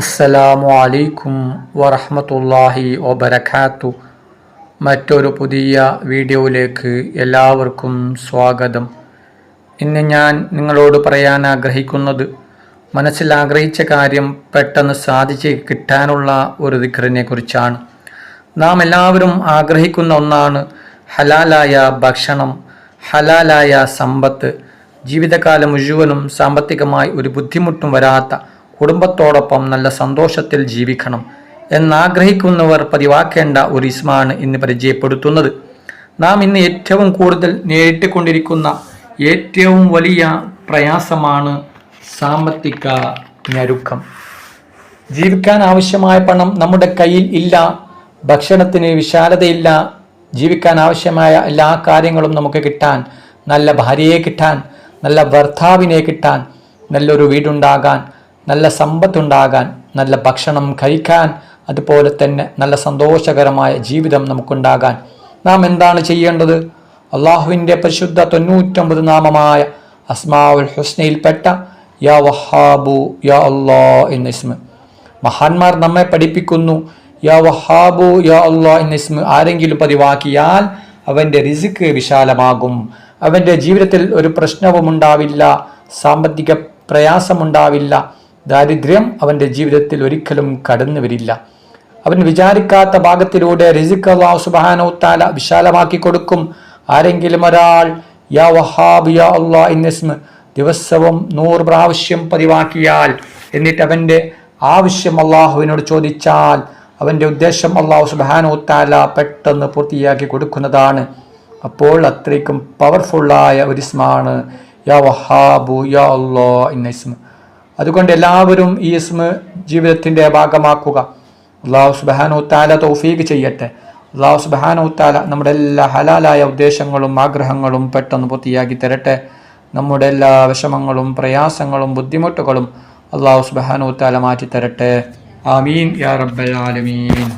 അസ്സലാമു അലൈക്കും വറഹമത്തല്ലാഹി വബരക്കാത്തു മറ്റൊരു പുതിയ വീഡിയോയിലേക്ക് എല്ലാവർക്കും സ്വാഗതം. ഇന്ന് ഞാൻ നിങ്ങളോട് പറയാൻ ആഗ്രഹിക്കുന്നത് മനസ്സിൽ ആഗ്രഹിച്ച കാര്യം പെട്ടെന്ന് സാധിച്ച് കിട്ടാനുള്ള ഒരു ദിക്റിനെ കുറിച്ചാണ്. നാം എല്ലാവരും ആഗ്രഹിക്കുന്ന ഒന്നാണ് ഹലാലായ ഭക്ഷണം ഹലാലായ സമ്പത്ത്. ജീവിതകാലം മുഴുവനും സാമ്പത്തികമായി ഒരു ബുദ്ധിമുട്ടും വരാത്ത കുടുംബത്തോടൊപ്പം നല്ല സന്തോഷത്തിൽ ജീവിക്കണം എന്നാഗ്രഹിക്കുന്നവർ പതിവാക്കേണ്ട ഒരു ഇസ്മാണ് ഇന്ന് പരിചയപ്പെടുത്തുന്നത്. നാം ഇന്ന് ഏറ്റവും കൂടുതൽ നേരിട്ടുകൊണ്ടിരിക്കുന്ന ഏറ്റവും വലിയ പ്രയാസമാണ് സാമ്പത്തിക ഞരുക്കം. ജീവിക്കാൻ ആവശ്യമായ പണം നമ്മുടെ കയ്യിൽ ഇല്ല ഭക്ഷണത്തിന് വിശാലതയില്ല ജീവിക്കാൻ ആവശ്യമായ എല്ലാ കാര്യങ്ങളും നമുക്ക് കിട്ടാൻ നല്ല ഭാര്യയെ കിട്ടാൻ നല്ല ഭർത്താവിനെ കിട്ടാൻ നല്ലൊരു വീടുണ്ടാകാൻ നല്ല സമ്പത്തുണ്ടാകാൻ നല്ല ഭക്ഷണം കഴിക്കാൻ അതുപോലെ തന്നെ നല്ല സന്തോഷകരമായ ജീവിതം നമുക്കുണ്ടാകാൻ നാം എന്താണ് ചെയ്യേണ്ടത്? അള്ളാഹുവിന്റെ പരിശുദ്ധ തൊണ്ണൂറ്റൊമ്പത് നാമമായ അസ്മാവുൽ ഹുസ്നയിൽപ്പെട്ട യാ വഹാബു യാ അള്ളാ എന്ന ഇസ്മ. മഹാന്മാർ നമ്മെ പഠിപ്പിക്കുന്നു യാ വഹാബു യാ അള്ളാ എന്ന ഇസ്മ ആരെങ്കിലും പതിവാക്കിയാൽ അവന്റെ റിസിക്ക് വിശാലമാകും. അവന്റെ ജീവിതത്തിൽ ഒരു പ്രശ്നവും ഉണ്ടാവില്ല സാമ്പത്തിക പ്രയാസമുണ്ടാവില്ല ദാരിദ്ര്യം അവന്റെ ജീവിതത്തിൽ ഒരിക്കലും കടന്നു വരില്ല. അവൻ വിചാരിക്കാത്ത ഭാഗത്തിലൂടെ റിസിക് അള്ളാഹു സുബാനോ താല വിശാലമാക്കി കൊടുക്കും. ആരെങ്കിലും ഒരാൾ യാ വഹാബ് യാ അള്ളാ ഇന്നസ്മ ദിവസവും നൂറ് പ്രാവശ്യം പതിവാക്കിയാൽ എന്നിട്ട് അവന്റെ ആവശ്യം അള്ളാഹുവിനോട് ചോദിച്ചാൽ അവന്റെ ഉദ്ദേശം അള്ളാഹു സുബാനോ താല പെട്ടെന്ന് പൂർത്തിയാക്കി കൊടുക്കുന്നതാണ്. അപ്പോൾ അത്രയ്ക്കും പവർഫുള്ളായ ഒരു ഇസ്മാണ്. യാ വഹാബു യാ അള്ളാ ഇന്ന അതുകൊണ്ട് എല്ലാവരും ഈ ഇസ്മ ജീവിതത്തിന്റെ ഭാഗമാക്കുക. അള്ളാഹു സുബാനു താല തൗഫീഖ് ചെയ്യട്ടെ. അള്ളാഹു സുബാനു താല നമ്മുടെ എല്ലാ ഹലാലായ ഉദ്ദേശങ്ങളും ആഗ്രഹങ്ങളും പെട്ടെന്ന് പൂർത്തിയാക്കി തരട്ടെ. നമ്മുടെ എല്ലാ വിഷമങ്ങളും പ്രയാസങ്ങളും ബുദ്ധിമുട്ടുകളും അള്ളാഹു സുബാനു താല മാറ്റി തരട്ടെ ആമീൻ. യാ റബ്ബൽ ആലമീൻ.